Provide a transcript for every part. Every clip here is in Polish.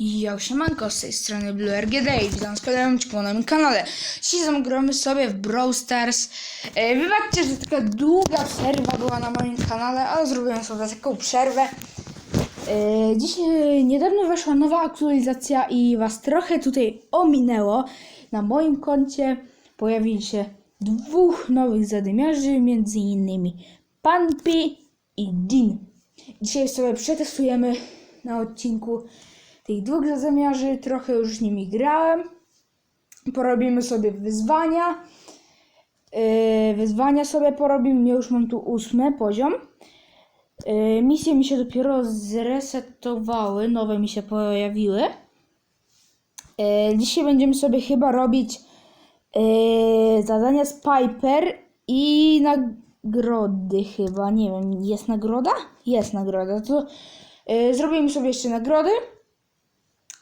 Yo, siemanko, z tej strony BlueRGD i witam z kolejnym na moim kanale. Dzisiaj zagramy sobie w Brawl Stars. E, wybaczcie, że taka długa przerwa była na moim kanale, ale zrobiłem sobie taką przerwę. E, dzisiaj niedawno weszła nowa aktualizacja i was trochę tutaj ominęło. Na moim koncie pojawili się dwóch nowych zadymiarzy, między innymi Panpi i Dean. Dzisiaj sobie przetestujemy na odcinku tych dwóch zamiarzy. Trochę już z nimi grałem. Porobimy sobie wyzwania. Yy, wyzwania sobie porobimy. Ja już mam tu ósmy poziom. Yy, misje mi się dopiero zresetowały. Nowe mi się pojawiły. Yy, dzisiaj będziemy sobie chyba robić yy, zadania z Piper i nagrody chyba. Nie wiem, jest nagroda? Jest nagroda. To yy, zrobimy sobie jeszcze nagrody.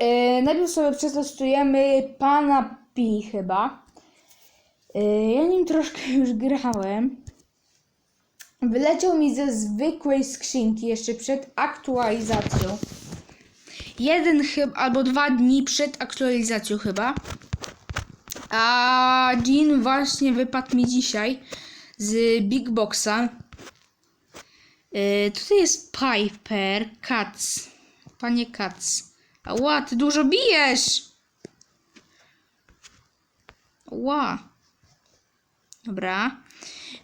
Yy, najpierw sobie przetestujemy pana Pi chyba. Yy, ja nim troszkę już grałem. Wyleciał mi ze zwykłej skrzynki jeszcze przed aktualizacją. Jeden chyba, albo dwa dni przed aktualizacją chyba. A Jean właśnie wypadł mi dzisiaj z Big Boxa. Yy, tutaj jest Piper, Cats. Panie Cats. Ła, ty dużo bijesz! Ła. Dobra.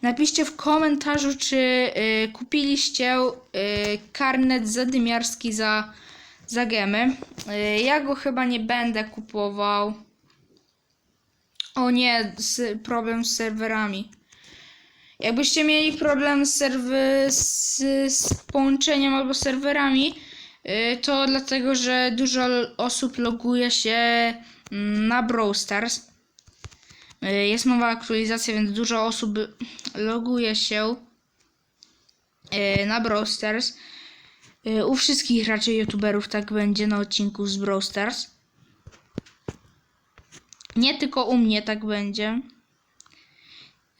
Napiszcie w komentarzu, czy y, kupiliście y, karnet zadymiarski za, za gemy. Y, ja go chyba nie będę kupował. O nie, z, problem z serwerami. Jakbyście mieli problem z, serwy, z, z połączeniem albo serwerami, to dlatego, że dużo osób loguje się mm, na Brawl Stars. Y, Jest nowa aktualizacja, więc dużo osób loguje się y, na Brawl Stars. Y, U wszystkich raczej youtuberów tak będzie na odcinku z Brawl Stars. Nie tylko u mnie tak będzie.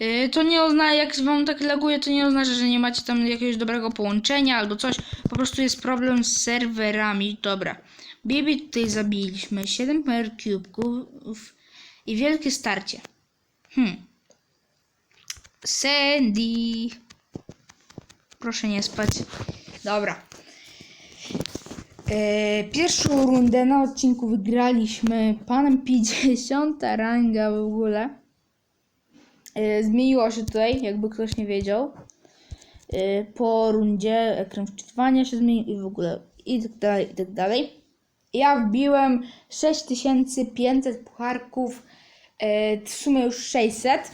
Y, To nie oznacza, jak wam tak laguje, to nie oznacza, że nie macie tam jakiegoś dobrego połączenia albo coś. Po prostu jest problem z serwerami. Dobra. Bibi tutaj zabiliśmy. 7 per kubków i wielkie starcie. Hmm. Sandy. Proszę nie spać. Dobra. E, pierwszą rundę na odcinku wygraliśmy panem 50 ranga w ogóle. E, zmieniło się tutaj, jakby ktoś nie wiedział. E, po rundzie ekran wczytywania się zmienił i w ogóle i tak dalej, i tak dalej. Ja wbiłem 6500 pucharków, e, w sumie już 600.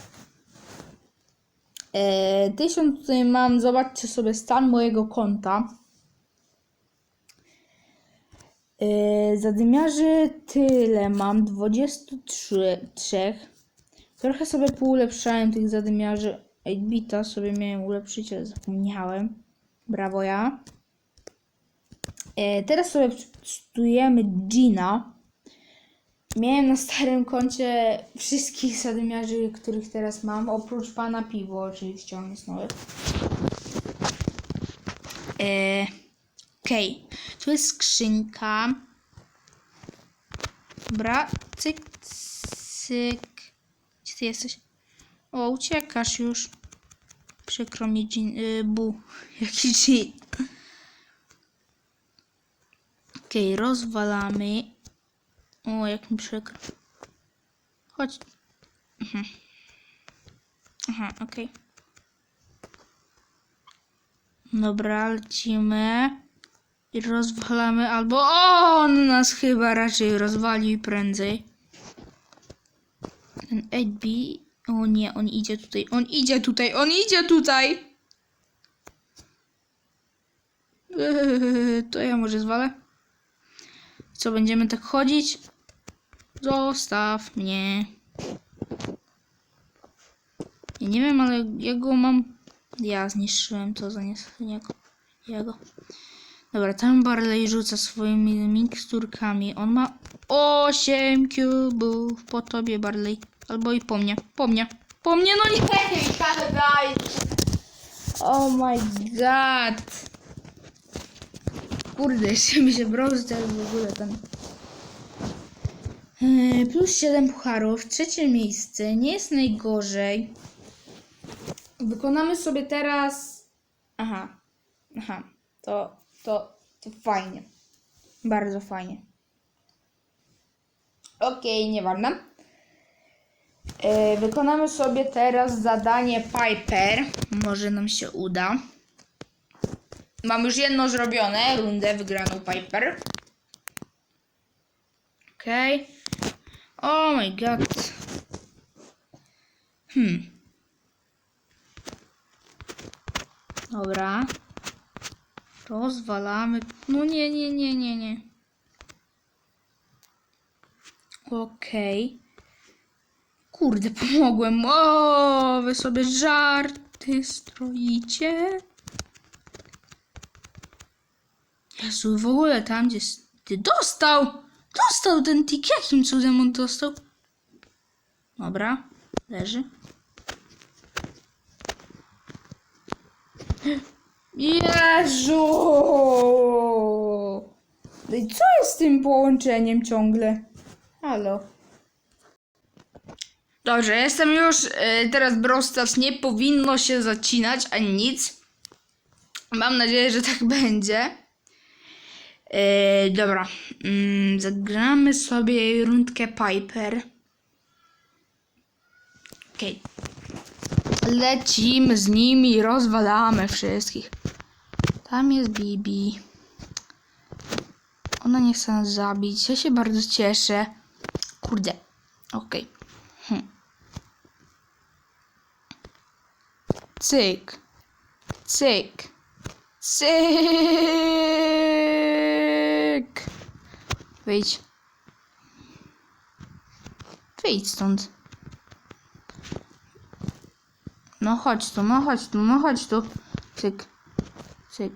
E, 1000 tutaj mam, zobaczcie sobie stan mojego konta. Zadymiarzy tyle mam, 23. Trochę sobie poulepszałem tych zadymiarzy. 8-bita sobie miałem ulepszyć, ale zapomniałem. Brawo ja. E, teraz sobie przetestujemy Gina. Miałem na starym koncie wszystkich zadymiarzy, których teraz mam, oprócz pana Piwo, oczywiście on jest nowy. E, Okej, tu jest skrzynka. Dobra, cyk, cyk. Ty jesteś? O, uciekasz już. Przykro mi, Jean, y, bu. Jaki Jean. Okej, rozwalamy. O, jak mi przykro. Chodź. Mhm. Aha, okej. Dobra, lecimy. I rozwalamy albo... O, on nas chyba raczej rozwali prędzej. Ten 8B... O nie, on idzie tutaj, on idzie tutaj, on idzie tutaj! Eee, To ja może zwalę? Co, będziemy tak chodzić? Zostaw mnie. Ja nie wiem, ale ja go mam... Ja zniszczyłem to za niego. Jego. Dobra, tam Barley rzuca swoimi miksturkami. On ma 8 kubów po tobie, Barley. Albo i po mnie. Po mnie. Po mnie, no nie! Oh my god! kurde, jeszcze mi się Brawl Stars w ogóle ten... Yy, Plus 7 pucharów, trzecie miejsce, nie jest najgorzej. Wykonamy sobie teraz... Aha, aha, to, to, to fajnie. Bardzo fajnie. Okej, nieważne. Yy, wykonamy sobie teraz zadanie Piper. Może nam się uda. Mam już jedno zrobione, rundę wygraną Piper. Okej. Oh my god. Hmm. Dobra. Rozwalamy. No nie, nie, nie, nie, nie. Okej. Kurde, pomogłem. O, wy sobie żarty stroicie. Jezu, w ogóle tam gdzie... s- Ty dostał! Dostał ten tik. Jakim cudem on dostał? Dobra, leży. Jezu! No i co jest z tym połączeniem ciągle? Halo. Dobrze, jestem już. y, Teraz Brawl nie powinno się zacinać ani nic. Mam nadzieję, że tak będzie. Yy, dobra. Mm, zagramy sobie rundkę Piper. Okej. Lecimy z nimi, rozwalamy wszystkich. Tam jest Bibi. Ona nie chce nas zabić. Ja się bardzo cieszę. Kurde. Okej. Hm. Cyk. Cyk. Cyk. Wyjdź. Wyjdź stąd. No chodź tu, no chodź tu, no chodź tu. Cyk. Cyk.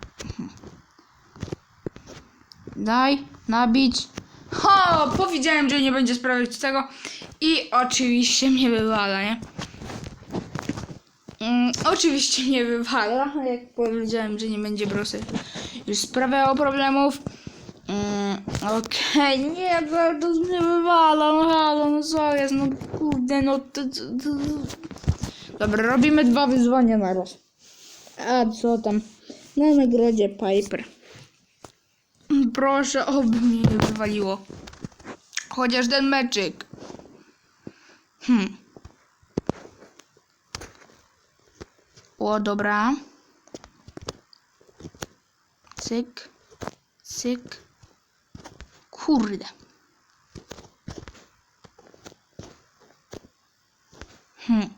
Daj, nabić. Ho! Powiedziałem, że nie będzie sprawiać tego. I oczywiście mnie wywala, nie? Mm, oczywiście nie wywala, jak powiedziałem, że nie będzie brosy już sprawiało problemów. Mm, Okej, nie, to mnie wywala, no halo, no co jest, no kurde, no to, to, to. Dobra, robimy dwa wyzwania na raz. A co tam? Na nagrodzie Piper. Proszę, oby mnie nie wywaliło. Chociaż ten meczyk. Hmm. O, dobra. Cyk. Cyk. Kurde. Hmm.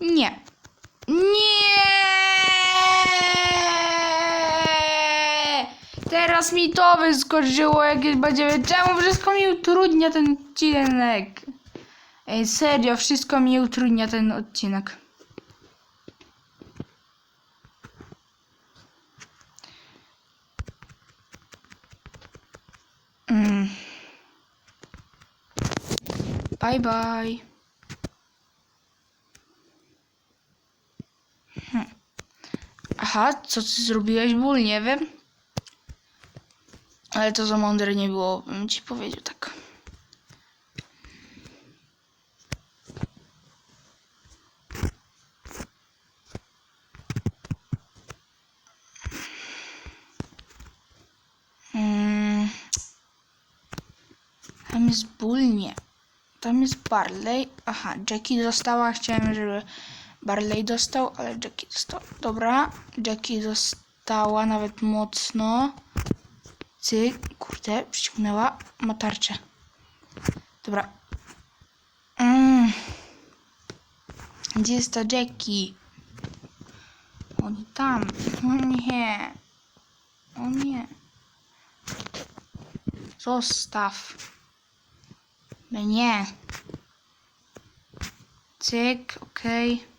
Nie. Nie! Teraz mi to wyskoczyło, jak będzie. Czemu wszystko mi utrudnia ten odcinek? Ej, serio, wszystko mi utrudnia ten odcinek. Mm. Bye bye. Hm. Aha, co ty zrobiłeś, ból? Nie wiem. Ale to za mądre nie było, bym ci powiedział tak. Mm. Tam jest ból? Nie. Tam jest Barley. Aha, Jackie dostała. Chciałem, żeby Barley dostał, ale Jackie dostał. Dobra, Jackie dostała nawet mocno. Cyk, kurde, przyciągnęła. Ma tarczę. Dobra. Mm. Gdzie jest ta Jackie? Oni tam. O nie. O nie. Zostaw mnie. Cyk, okej. Okay.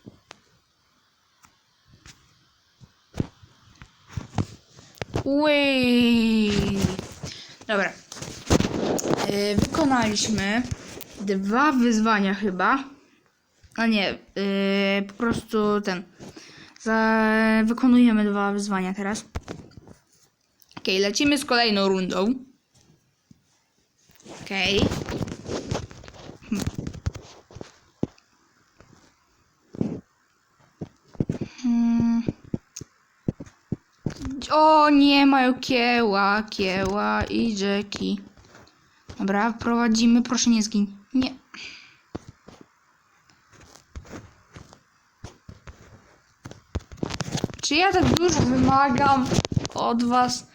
Dobra. Yy, wykonaliśmy dwa wyzwania chyba. A nie, yy, po prostu ten. Za... Wykonujemy dwa wyzwania teraz. Okej, lecimy z kolejną rundą. Okej. Hmm. Hmm. O nie, mają kieła, kieła i rzeki. Dobra, prowadzimy, proszę nie zgiń. Nie. Czy ja tak dużo wymagam od was,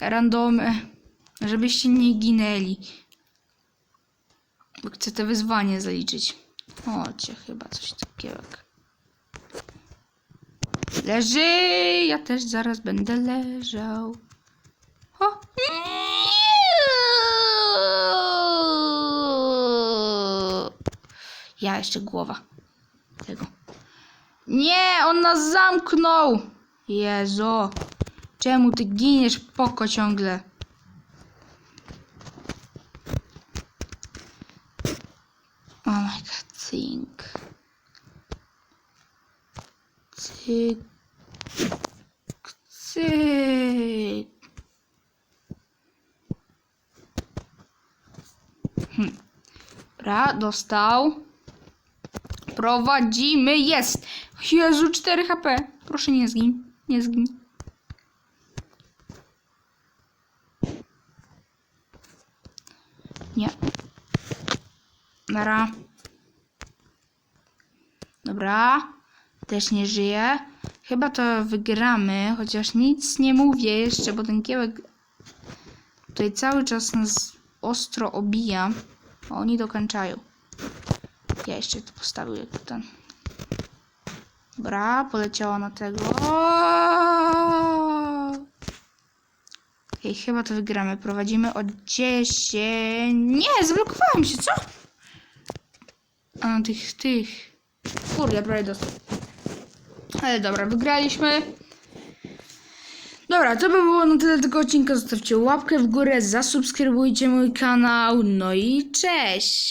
randomy, żebyście nie ginęli? Bo chcę te wyzwanie zaliczyć. Chodźcie, chyba coś takiego. Leży! Ja też zaraz będę leżał. O! Ja jeszcze głowa tego. Nie, on nas zamknął! Jezu. Czemu ty giniesz poko ciągle? Oh my god, think. Cyk. Cyk. Hm. Dobra, dostał. Prowadzimy, jest! Jezu, 4 HP. Proszę nie zgin, nie zgin. Nie. Nara. Dobra. Też nie żyje. Chyba to wygramy, chociaż nic nie mówię jeszcze, bo ten kiełek tutaj cały czas nas ostro obija. A oni dokończają. Ja jeszcze to postawię ten. Dobra, poleciała na tego. Ej, chyba to wygramy. Prowadzimy o 10. Nie, zablokowałem się, co? A tych, tych. Kurde, prawie dostał. Ale dobra, wygraliśmy. Dobra, to by było na tyle tego odcinka. Zostawcie łapkę w górę, zasubskrybujcie mój kanał. No i cześć!